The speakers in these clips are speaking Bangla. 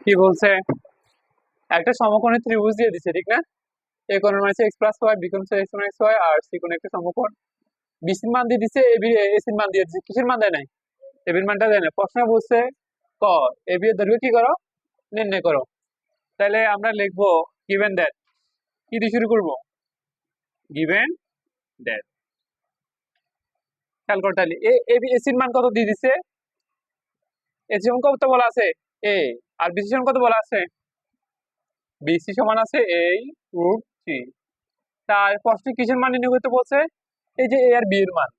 কি বলছে একটা সমকোণে ত্রিভুজ দিয়ে দিচ্ছে ঠিক না এ কোণের মানে এক্স প্লাস ওয়াই বি কোণ এক্স মাইনাস ওয়াই আর সি কোণ একটা সমকোণ বিসির মান দিয়ে দিচ্ছে এবি এসির মান দিয়ে দিচ্ছে কিসের মান দেয় নাই এবির মানটা দেয় না প্রশ্ন বলছে ক এবি এর দৈর্ঘ্য কি করো নির্ণয় করো তাহলে আমরা লিখব গিভেন দ্যাট কি দিয়ে শুরু করব গিভেন দ্যাট খেয়াল করো তাহলে এ এবি এসির মান কত দিয়ে দিচ্ছে এসি সমান কত বলা আছে এ আর বিসি সমান কত বলা আছে? বিসি সমান আছে এই রুট থ্রি তার প্রশ্নে কিসের মান নির্ণয় করতে বলছে? এই যে এ আর বি এর মান।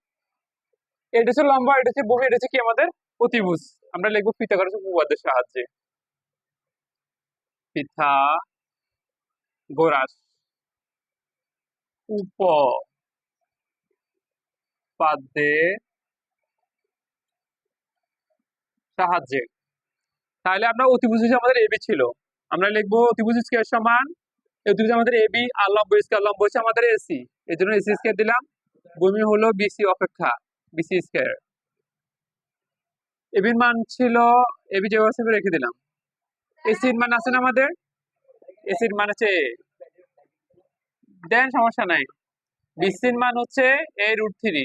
এটা হচ্ছে লম্বা, এটা হচ্ছে ভূমি এটা হচ্ছে কি আমাদের? অতিভুজ। আমরা লিখব পিথাগোরাস উপপাদ্যের সাহায্যে। পিথা গোরাস উপপাদ্যের সাহায্যে। তাহলে আমরা অতিভুজ আমাদের এবি ছিল। আমরা লিখব অতিভুজ স্কয়ার সমান, অতিভুজ আমাদের এবি আর লম্ব স্কয়ার, লম্ব হচ্ছে আমাদের এসি এর জন্য এসি স্কয়ার দিলাম। ভূমি হলো বিসি অপেক্ষা বিসি স্কয়ার। এবির মান ছিল এবি যে রেখে দিলাম। এসির মান আছে না আমাদের? এসির মান A। দেন সমস্যা নাই। বিসির মান হচ্ছে A root three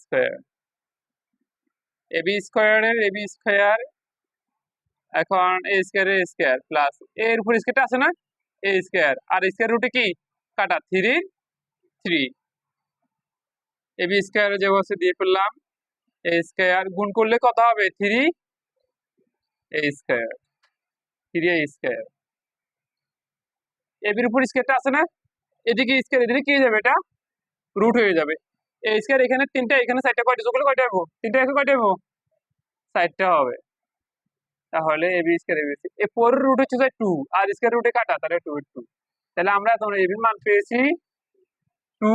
square AB স্কয়ারের AB square এখন A square A square plus এর উপর স্কয়ারটা আছে না? এ স্কয়ার আর স্কয়ার রুটে কি? কাটা। থ্রি থ্রি এবি স্কয়ার যে বসে দিয়ে ফেললাম এ স্কয়ার গুণ করলে কত হবে? Three A square three A square এবির উপর স্কয়ারটা আছে না? এদিকে স্কয়ার এদিকে কি হয়ে যাবে এটা? রুট হয়ে যাবে। এ এখানে তিনটা, এখানে কয়টা? যোগ করলে কয়টা হব? এখানে কয়টা হব? হবে। তাহলে স্কয়ার এবি এ রুট হচ্ছে টু আর স্কয়ার রুটে কাটা, তাহলে টু টু তাহলে আমরা মান পেয়েছি টু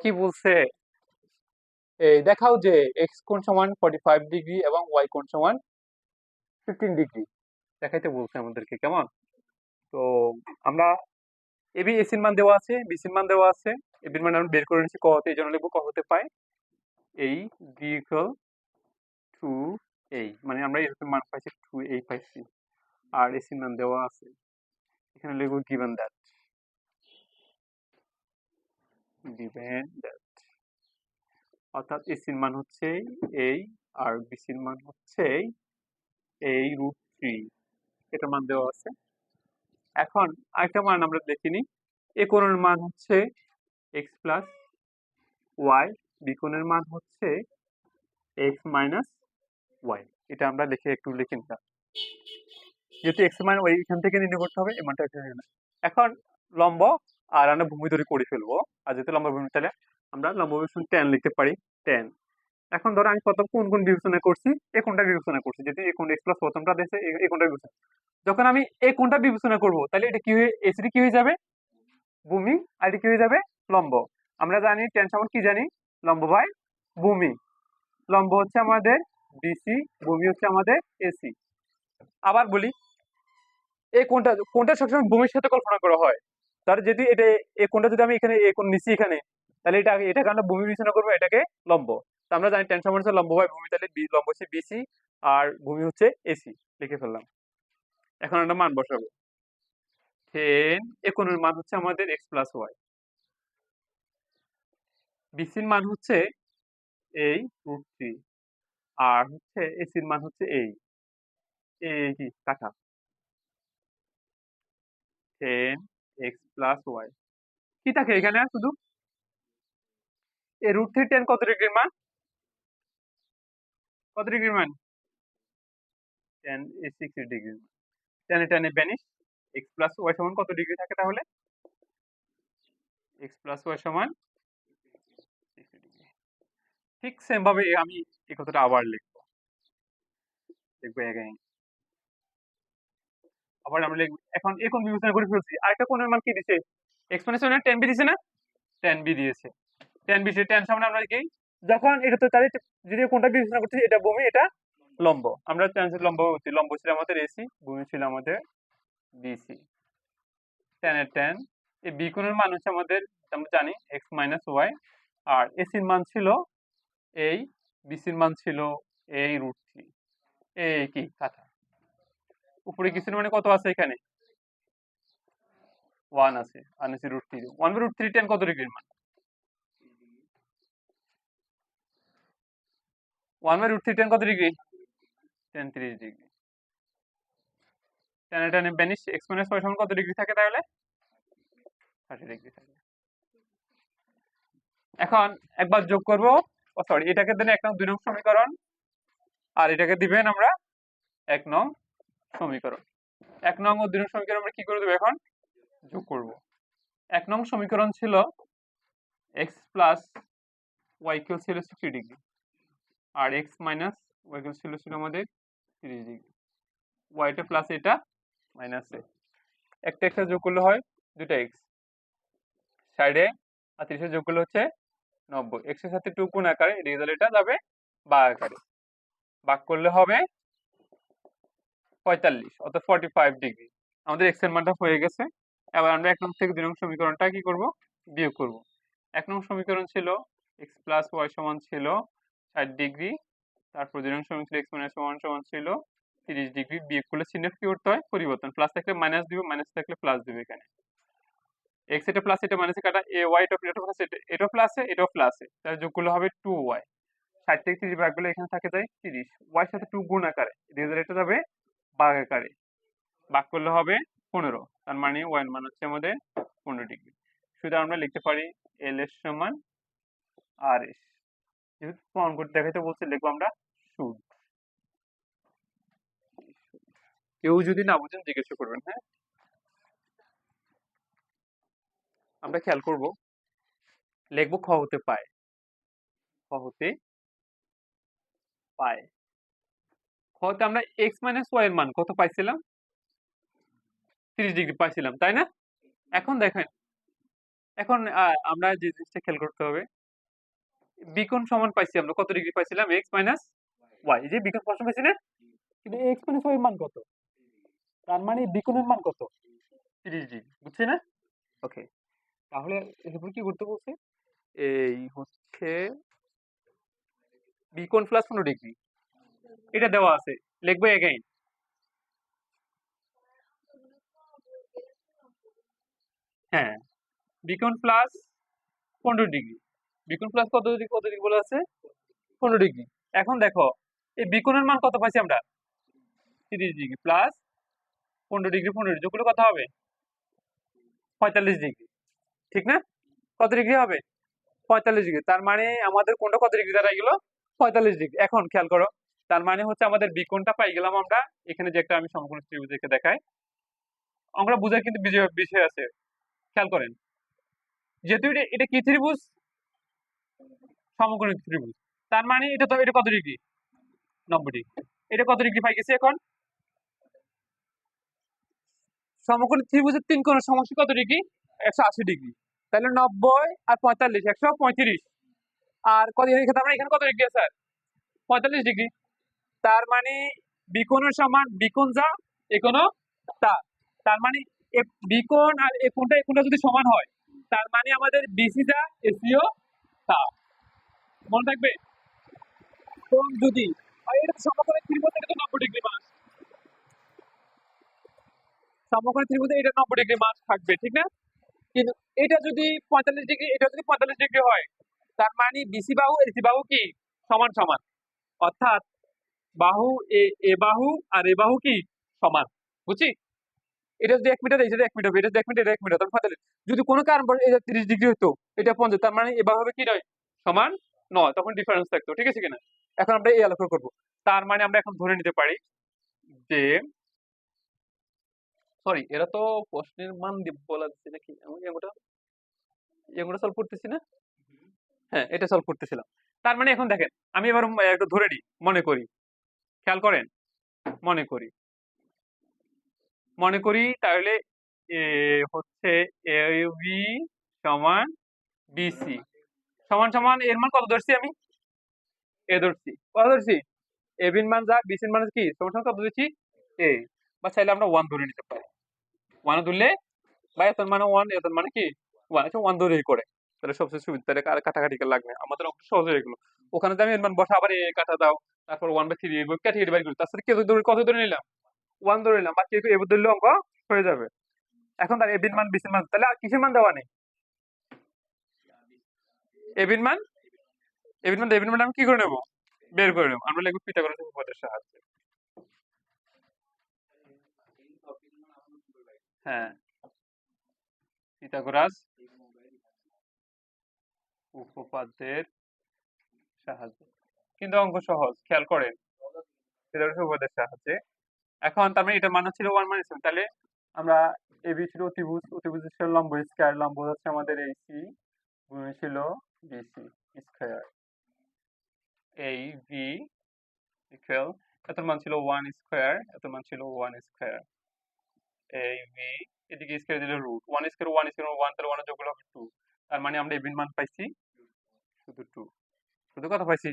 কি বলছে? এই দেখাও যে এক্স কোণ সমান ফর্টি ফাইভ ডিগ্রি এবং ওয়াই কোণ সমান ফিফটিন ডিগ্রি দেখাইতে বলছে আমাদেরকে, কেমন? তো আমরা এবি এসির মান দেওয়া আছে বিসির মান দেওয়া আছে। এবির মান আমরা বের করে নিচ্ছি কতে এই জন্য লিখব ক হতে পায়। এই ডি ইকুয়াল টু এই মানে আমরা এরকম মান পাইছি টু এই পাইছি আর এসির মান দেওয়া আছে। এখানে লিখব গিভেন দ্যাট গিভেন দ্যাট অর্থাৎ এসির মান হচ্ছে এই আর বিসির মান হচ্ছে এই রুট থ্রি এটা মান দেওয়া আছে। এখন আরেকটা মান আমরা দেখিনি এ কোণের মান হচ্ছে এক্স প্লাস ওয়াই বি কোণের মান হচ্ছে এক্স মাইনাস ওয়াই এটা আমরা লিখে একটু লিখে নিলাম। যেহেতু এক্স মান ওয়াই এখান থেকে নির্ণয় করতে হবে, এই মানটা এখানে না। এখন লম্ব আর আমরা ভূমি ধরে করে ফেলব। আর যেহেতু লম্ব ভূমি, তাহলে আমরা লম্ব টেন লিখতে পারি টেন এখন ধরো আমি প্রথম কোন কোন বিবেচনা করছি? এ কোনটা বিবেচনা করছি? যেহেতু এ কোনটা এক্স প্লাস প্রথমটা দিয়েছে এ কোনটা বিবেচনা যখন আমি এ কোনটা বিবেচনা করব, তাহলে এটা কি হয়ে এসিডি কি হয়ে যাবে? ভূমি আর এটা কি হয়ে যাবে? লম্ব। আমরা জানি টেন সমান কি জানি? লম্ব বাই ভূমি লম্ব হচ্ছে আমাদের বিসি ভূমি হচ্ছে আমাদের এসি আবার বলি এই কোনটা কোনটা সবসময় ভূমির সাথে কল্পনা করা হয়? তার যদি এটা, এ কোনটা যদি আমি এখানে, এ কোন নিচ্ছি এখানে, তাহলে এটা এটাকে আমরা ভূমি বিবেচনা করব, এটাকে লম্ব। আমরা জানি টেন সমান লম্ব বাই ভূমি তাহলে লম্ব হচ্ছে বিসি আর ভূমি হচ্ছে এসি লিখে ফেললাম। এখন আমরা মান বসাবো। টেন একুনের মান হচ্ছে আমাদের এক্স প্লাস ওয়াই বিসির মান হচ্ছে এই রুট থ্রি আর হচ্ছে এসির মান হচ্ছে এই কি? টেন এক্স প্লাস ওয়াই কি থাকে এখানে? শুধু এই রুট থ্রি টেন কত ডিগ্রির মান? কত ডিগ্রির মান? টেন এ সিক্স ডিগ্রি টেনে টেনে ব্যানিশ এক্স প্লাস ওয়াই সমান কত ডিগ্রি থাকে তাহলে? এক্স প্লাস ওয়াই সমান ঠিক সেম ভাবে আমি এই কথাটা আবার লিখব। লিখব এগাইন আবার আমরা লিখব, এখন কোণ বিবেচনা করে ফেলছি? আরেকটা কোণের মান কি দিছে? এক্সপোনেনশিয়াল টেন বি দিছে না? টেন বি দিয়েছে। টেন বি টেন সামনে আমরা কি? যখন এটা তো তাহলে যদি কোনটা বিবেচনা করছি এটা ভূমি, এটা লম্ব। আমরা টেন্সের লম্ব হচ্ছি লম্ব ছিল আমাদের এসি ভূমি ছিল আমাদের বিসি টেনের টেন এই বি কোণের মান হচ্ছে আমাদের, আমরা জানি এক্স মাইনাস ওয়াই আর এসির মান ছিল এই বিসির মান ছিল এই রুট থ্রি এই কি? কাটা উপরে কিসির মানে কত আছে এখানে? ওয়ান আছে। আর নিচে root three one root three tan কত ডিগ্রির মান? One by root three tan কত ডিগ্রি টেন ত্রিশ ডিগ্রি টেনে টেনে বেনিশ এক্সপোনেন্স পয় সমান কত ডিগ্রি থাকে তাহলে? থার্টি ডিগ্রি থাকে। এখন একবার যোগ করব। ও সরি এটাকে দেন এক নং, দুই নং সমীকরণ। আর এটাকে দিবেন আমরা এক নং সমীকরণ। এক নং ও দুই নং সমীকরণ আমরা কি করে দেবো এখন? যোগ করব। এক নং সমীকরণ ছিল এক্স প্লাস ওয়াই ছিল সিক্সটি ডিগ্রি আর এক্স মাইনাস ওয়াই কিউ ছিল ছিল আমাদের তিরিশ ডিগ্রি ওয়াইটা প্লাস এটা মাইনাস এ। একটা একটা যোগ করলে হয় দুটা এক্স সাইডে আর তিরিশে যোগ করলে হচ্ছে নব্বই। এক্সের সাথে টু গুণ আকারে রেজাল্ট এটা যাবে বা আকারে। ভাগ করলে হবে পঁয়তাল্লিশ, অর্থাৎ ফর্টি ফাইভ ডিগ্রি আমাদের এক্সের মানটা হয়ে গেছে। এবার আমরা এক নং থেকে দুই নং সমীকরণটা কি করব? বিয়োগ করব। এক নং সমীকরণ ছিল এক্স প্লাস ওয়াই সমান ছিল ষাট ডিগ্রি তারপর দুই নং সমীকরণ ছিল এক্স মাইনাস ওয়ান সমান ছিল, তিরিশ ডিগ্রি বিয়োগ করলে চিহ্নের কি করতে হয়? পরিবর্তন। প্লাস থাকলে মাইনাস দিব মাইনাস থাকলে প্লাস দিবে এখানে। এক্স এটা প্লাস এটা মাইনাসে কাটা এ ওয়াই এটা প্লাস এটা প্লাসে এটাও প্লাসে তাহলে যোগ করলে হবে টু ওয়াই ষাট থেকে তিরিশ ভাগ করলে এখানে থাকে যায় তিরিশ। ওয়াই সাথে টু গুণ আকারে রেজাল্ট এটা যাবে বাঘ আকারে। ভাগ করলে হবে পনেরো, তার মানে ওয়ান মান হচ্ছে আমাদের পনেরো ডিগ্রি। শুধু আমরা লিখতে পারি এল এর সমান আর এস যেহেতু প্রমাণ করতে দেখাইতে বলছে, লিখব আমরা শুড কেউ যদি না বুঝেন, জিজ্ঞাসা করবেন হ্যাঁ? আমরা খেয়াল করব। লিখব, খ হতে পায়। খ হতে পায়। খতে আমরা এক্স মাইনাস ওয়াই এর মান কত পাইছিলাম? তিরিশ ডিগ্রি পাইছিলাম, তাই না? এখন দেখেন, এখন আমরা যে জিনিসটা খেয়াল করতে হবে বিকোণ সমান পাইছি আমরা। কত ডিগ্রি পাইছিলাম? এক্স মাইনাস ওয়াই যে বিকোণ প্রশ্ন পাইছি না? কিন্তু এক্স মাইনাস ওয়াই মান কত? তার মানে বিকোণের মান কত? তিরিশ ডিগ্রি বুঝছি না? ওকে তাহলে এরপর কি করতে বলছে? এই হচ্ছে বিকোণ প্লাস পনেরো ডিগ্রি এটা দেওয়া আছে। লিখব এগেইন হ্যাঁ। বিকোণ প্লাস পনেরো ডিগ্রি বিকোণ প্লাস কত ডিগ্রি কত ডিগ্রি বলে আছে? পনেরো ডিগ্রি এখন দেখো, এই বিকোণের মান কত পাইছি আমরা? তিরিশ ডিগ্রি প্লাস পনেরো ডিগ্রি পনেরো ডিগ্রি যোগগুলো কত হবে? পঁয়তাল্লিশ ডিগ্রি ঠিক না? কত ডিগ্রি হবে? পঁয়তাল্লিশ ডিগ্রি তার মানে আমাদের কোনটা কত ডিগ্রি দাঁড়াই গেল? পঁয়তাল্লিশ ডিগ্রি এখন খেয়াল করো, তার মানে হচ্ছে আমাদের বিকোণটা পাই গেলাম আমরা, এখানে যে একটা আমি সমকোণ ত্রিভুজ দেখাই। আমরা বুঝার কিন্তু বিষয় আছে। খেয়াল করেন। যেহেতু এটা কি ত্রিভুজ? সমকোণ ত্রিভুজ। তার মানে এটা তো, এটা কত ডিগ্রি? নব্বই ডিগ্রি। এটা কত ডিগ্রি পাই গেছে এখন? সমকোণ ত্রিভুজের তিন কোণের সমষ্টি কত ডিগ্রি? একশো আশি ডিগ্রি। তাহলে নব্বই আর পঁয়তাল্লিশ, একশো পঁয়ত্রিশ। আর কত এখানে আমরা এখানে কত ডিগ্রি স্যার পঁয়তাল্লিশ ডিগ্রি। তার মানে বিকোণের সমান, বিকোণ যা এখনও তা। তার মানে বিকোণ আর এ কোণটা যদি সমান হয়, তার মানে আমাদের বিসি যা এসিও তা। মনে থাকবে? কোণ যদি? এটা ত্রিভুজ এটা তো নব্বই ডিগ্রি মান সমকোণের ত্রিভুজে এটা নব্বই ডিগ্রি মান থাকবে, ঠিক না? কিন্তু এটা যদি পঁয়তাল্লিশ ডিগ্রি, এটা যদি পঁয়তাল্লিশ ডিগ্রি হয়, তার মানে বিসি বাহু এসি বাহু কি? সমান সমান। অর্থাৎ বাহু এ এ বাহু আর এ বাহু কি? সমান। বুঝছি? এটা যদি এক মিটার এটা এক মিটার এটা এক মিটার, এটা এক মিটার, তাহলে যদি কোনো কারণ এটা তিরিশ ডিগ্রি হতো এটা পঞ্চাশ, তার মানে এ বাহু হবে কি নয়? সমান নয়, তখন ডিফারেন্স থাকতো, ঠিক আছে কিনা? এখন আমরা এই আলোচনা করব। তার মানে আমরা এখন ধরে নিতে পারি যে সরি এরা তো প্রশ্নের মান দিব বলা যাচ্ছে নাকি? আমি এগুলো সলভ করতেছি না? হ্যাঁ এটা সলভ করতেছিলাম। তার মানে এখন দেখেন, আমি এবার একটু ধরে নিই, মনে করি। খেয়াল করেন? মনে করি। মনে করি তাহলে হচ্ছে এ সমান বিসি সমান সমান এর মান কত ধরছি আমি? এ ধরছি। কত ধরছি? এ বির মান যা বিসির মান কি? সমান সমান কত ধরছি? এ। বা চাইলে আমরা ওয়ান ধরে নিতে পারি। ওয়ান ধরলে বা এত মানে ওয়ান এত মানে কি? ওয়ান আচ্ছা ওয়ান ধরেই করে। তাহলে সবচেয়ে সুবিধা, তাহলে আর কাটাকাটি লাগবে? আমাদের অঙ্ক সহজ হয়ে গেল। ওখানে আমি এর মান বসা আবার এ কাটা দাও, তারপর one by three category by করি তার সাথে কেউ ধরে, কত ধরে নিলাম? ওয়ান ধরে নিলাম। বাকি এবার ধরলে অঙ্ক হয়ে যাবে। এখন তার এবির মান বিসির মান, তাহলে আর কিসের মান দেওয়া নেই? মান মান মান আমি কি করে নেব? বের করে নেব। আমরা লিখব পিথাগোরাস উপপাদ্যের সাহায্যে। হ্যাঁ। পিথাগোরাস উপপাদ্যের সাহায্যে। কিন্তু অঙ্ক সহজ, খেয়াল করেন। পিথাগোরাস উপপাদ্যের সাহায্যে। এখন তার মানে এটা মান ছিল ওয়ান মাইনাস তাহলে আমরা এবি ছিল অতিভুজ অতিভুজ ছিল লম্ব স্কয়ার লম্ব, হচ্ছে আমাদের এইসি ভূমি ছিল বিসি স্কয়ার এই ভি ইকুয়াল এত মান ছিল ওয়ান স্কয়ার এত মান ছিল ওয়ান স্কয়ার এই ভি এদিকে স্কয়ার দিলে root one square one square one তাহলে ওয়ান যোগ হবে টু তার মানে আমরা এবির মান পাইছি শুধু টু শুধু কত পাইছি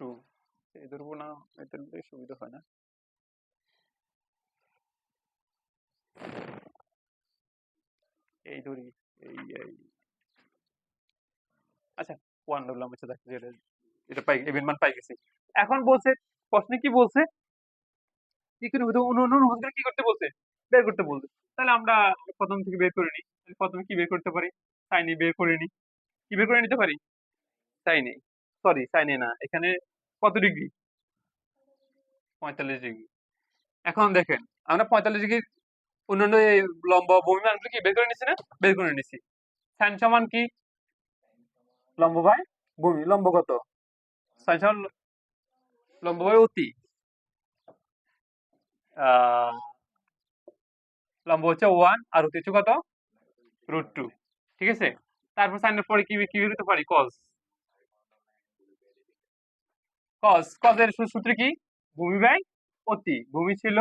টু এই ধরবো না এদের সুবিধা হয় না এই ধরি এই এই আচ্ছা ওয়ান ধরলাম আচ্ছা দেখ যেটা এটা পাই এবির মান পাই গেছি। এখন বলছে প্রশ্নে কি বলছে? করে অন্য অন্য কি করতে বলছে? বের করতে বলছে। তাহলে আমরা প্রথম থেকে বের করে নিই। প্রথমে কি বের করতে পারি? সাইনে বের করে নিই। কি বের করে নিতে পারি? সাইনে সরি সাইনে না। এখানে কত ডিগ্রি? পঁয়তাল্লিশ ডিগ্রি। এখন দেখেন আমরা পঁয়তাল্লিশ ডিগ্রি অন্যান্য লম্ব ভূমি মানগুলো কি বের করে নিছি না? বের করে নিছি সাইন সমান কি? লম্ব বাই ভূমি, লম্ব কত? সাইন সমান লম্ব বাই অতি। লম্ব হচ্ছে ওয়ান আর অতি হচ্ছে কত? রুট টু ঠিক আছে? তারপর সাইনের পরে কি কি করতে পারি? কজ কজ কজের সূত্র কি? ভূমি বাই অতি। ভূমি ছিল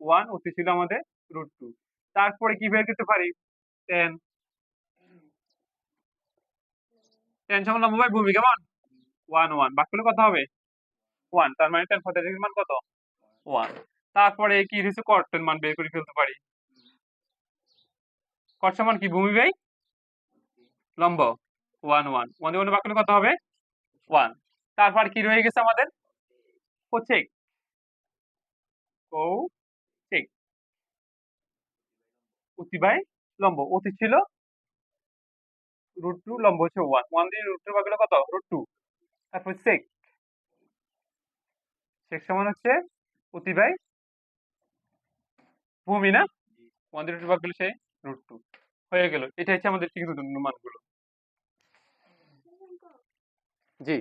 ওয়ান অতি ছিল আমাদের রুট টু তারপরে কি বের করতে পারি? টেন টেন সমান লম্ব বাই ভূমি কেমন ওয়ান ওয়ান বাকি হলে কত হবে। ওয়ান তার মানে টেন পঁয়তাল্লিশ মান কত? ওয়ান তারপরে কি হচ্ছে কটের মান বের করে ফেলতে পারি। কট সমান কি? ভূমি বাই লম্ব। ওয়ান ওয়ান ওয়ান ওয়ান বাকি হলে কত হবে। ওয়ান তারপর কি রয়ে গেছে আমাদের? কোচেক ও চেক অতি বাই লম্ব। অতি ছিল রুট টু লম্ব হচ্ছে ওয়ান ওয়ান দিয়ে রুট টু ভাগ কত? রুট টু তারপর সেক সেক সমান হচ্ছে অতি বাই ভূমি, না? ওয়ান দিয়ে রুট টু ভাগ হলে সেই রুট টু হয়ে গেল। এটা হচ্ছে আমাদের ঠিক মানগুলো। জি।